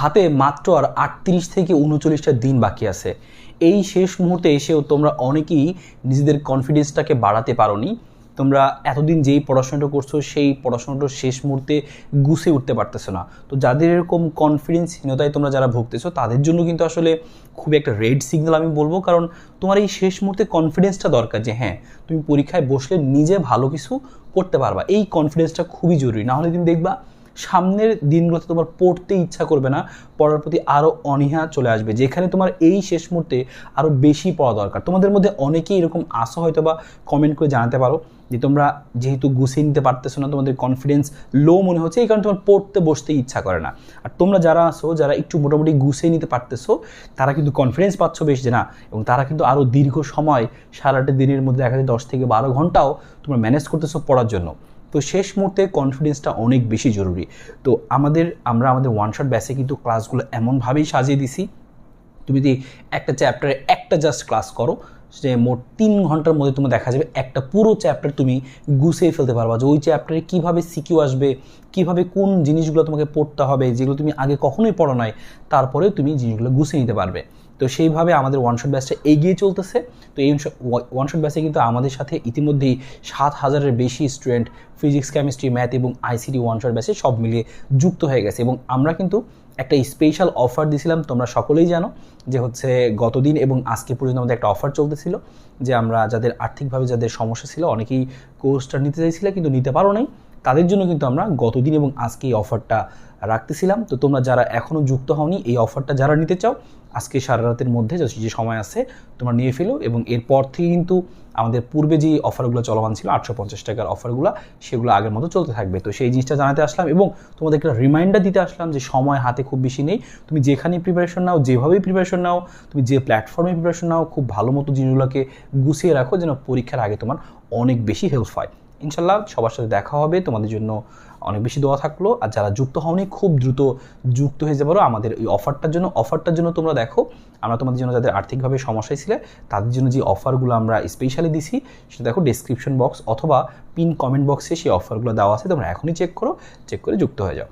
হাতে মাত্র আর আটত্রিশ থেকে উনচল্লিশটা দিন বাকি আছে। এই শেষ মুহূর্তে এসেও তোমরা অনেকেই নিজেদের কনফিডেন্সটাকে বাড়াতে পারোনি। তোমরা এতদিন যেই পড়াশোনাটা করছ, সেই পড়াশোনাটা শেষ মুহূর্তে গুছিয়ে উঠতে পারতেছো না। তো যাদের এরকম কনফিডেন্সহীনতায় তোমরা যারা ভুগতেছো, তাদের জন্য কিন্তু আসলে খুব একটা রেড সিগন্যাল আমি বলব। কারণ তোমার এই শেষ মুহূর্তে কনফিডেন্সটা দরকার যে হ্যাঁ তুমি পরীক্ষায় বসলে নিজে ভালো কিছু করতে পারবা। এই কনফিডেন্সটা খুবই জরুরি। নাহলে তুমি দেখবা সামনের দিনগুলোতে তোমার পড়তে ইচ্ছা করবে না, পড়ার প্রতি আরও অনীহা চলে আসবে। যেখানে তোমার এই শেষ মুহূর্তে আরও বেশি পড়া দরকার। তোমাদের মধ্যে অনেকেই এরকম আসো হয়তো বা কমেন্ট করে জানাতে পারো যে তোমরা যেহেতু গুছিয়ে নিতে পারতেছো না, তোমাদের কনফিডেন্স লো মনে হচ্ছে, এই কারণে তোমার পড়তে বসতে ইচ্ছা করে না। আর তোমরা যারা আসো যারা একটু মোটামুটি গুছিয়ে নিতে পারতেছো, তারা কিন্তু কনফিডেন্স পাচ্ছ বেশ যে না, এবং তারা কিন্তু আরও দীর্ঘ সময় সারাটা দিনের মধ্যে দেখা যায় দশ থেকে বারো ঘন্টাও তোমরা ম্যানেজ করতেছো পড়ার জন্য। তো শেষ মুহূর্তে কনফিডেন্সটা অনেক বেশি জরুরি। তো আমাদের, আমরা আমাদের ওয়ান শট ব্যাসে কিন্তু ক্লাসগুলো এমনভাবেই সাজিয়ে দিছি। তুমি যদি একটা চ্যাপ্টারে একটা জাস্ট ক্লাস করো যে মোট তিন ঘণ্টার মধ্যে তোমার দেখা যাবে একটা পুরো চ্যাপ্টার তুমি গুছিয়ে ফেলতে পারবা যে ওই চ্যাপ্টারে কীভাবে সিকিউ আসবে, কীভাবে কোন জিনিসগুলো তোমাকে পড়তে হবে, যেগুলো তুমি আগে কখনোই পড়ো নাই, তারপরে তুমি জিনিসগুলো গুছিয়ে নিতে পারবে। তো সেইভাবে আমাদের ওয়ান শট ব্যাচটা এগিয়ে চলতেছে। তো এই ওয়ান শট ব্যাচে কিন্তু আমাদের সাথে ইতিমধ্যেই সাত হাজারের বেশি স্টুডেন্ট ফিজিক্স কেমিস্ট্রি ম্যাথ এবং আইসিটি ওয়ান শট ব্যাচে সব মিলিয়ে যুক্ত হয়ে গেছে এবং আমরা কিন্তু একটা স্পেশাল অফার দিছিলাম তোমরা সকলেই জানো, যে হচ্ছে গতদিন এবং আজকে পর্যন্ত আমাদের একটা অফার চলতেছিল যে আমরা যাদের আর্থিকভাবে যাদের সমস্যা ছিল, অনেকেই কোর্সটা নিতে চাইছিলে কিন্তু নিতে পারো নাই। তাদের জন্য কিন্তু আমরা গতদিন এবং আজকে এই অফারটা রাখতেছিলাম। তো তোমরা যারা এখনও যুক্ত হওনি, এই অফারটা যারা নিতে চাও, আজকে সারা রাতের মধ্যে যে সময় আছে, তোমরা নিয়ে ফেলো এবং এরপর থেকে কিন্তু আমাদের পূর্বে যে অফারগুলো চলমান ছিল, আটশো পঞ্চাশ টাকার অফারগুলো, সেগুলো আগের মতো চলতে থাকবে। তো সেই জিনিসটা জানাতে আসলাম এবং তোমাদের একটা রিমাইন্ডার দিতে আসলাম যে সময় হাতে খুব বেশি নেই। তুমি যেখানে প্রিপারেশন নাও, যেভাবেই প্রিপারেশন নাও, তুমি যে প্ল্যাটফর্মে প্রিপারেশন নাও, খুব ভালো মতো জিনিসগুলোকে গুছিয়ে রাখো যেন পরীক্ষার আগে তোমার অনেক বেশি হেল্প হয়। ইনশাল্লাহ সবার সাথে দেখা হবে। তোমাদের জন্য অনেক বেশি দোয়া থাকল। আর যারা যুক্ত হওনি, খুব দ্রুত যুক্ত হয়ে যাবারও আমাদের এই অফারটার জন্য। অফারটার জন্য তোমরা দেখো, আমরা তোমাদের জন্য যাদের আর্থিকভাবে সমস্যায় ছিলে, তাদের জন্য যে অফারগুলো আমরা স্পেশালি দিছি, সেটা দেখো ডিসক্রিপশন বক্স অথবা পিন কমেন্ট বক্সে সেই অফারগুলো দেওয়া আছে। তোমরা এখনই চেক করো চেক করে যুক্ত হয়ে যাও।